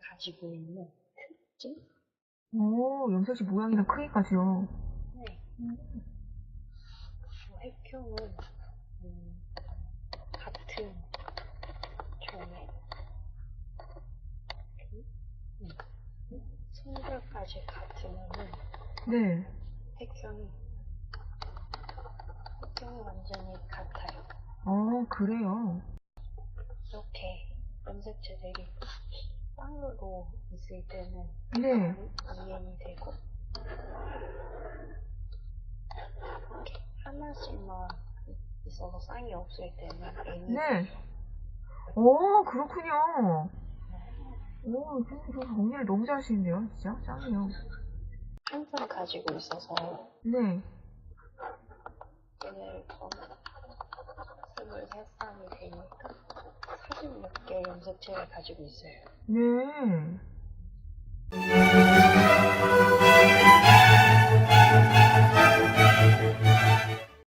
가지고 있는 특징? 오, 염색지 모양이랑 크기까지요. 네. 핵형은 음, 같은 종의 그, 음, 성별까지 같으면은 네. 핵형이 핵형이 완전히 같아요. 어, 그래요. 이렇게 염색체들이 쌍으로 있을 때는 네. 이행이 되고 이렇게 하나씩만 있어서 쌍이 없을 때는 N이 네. 오, 그렇군요. 오, 선생님 정리를 너무 잘하시는데요, 진짜? 짱이에요. 항상 가지고 있어서 네. 얘네를 전 23살이 되니까 46개 염색체를 가지고 있어요. 네.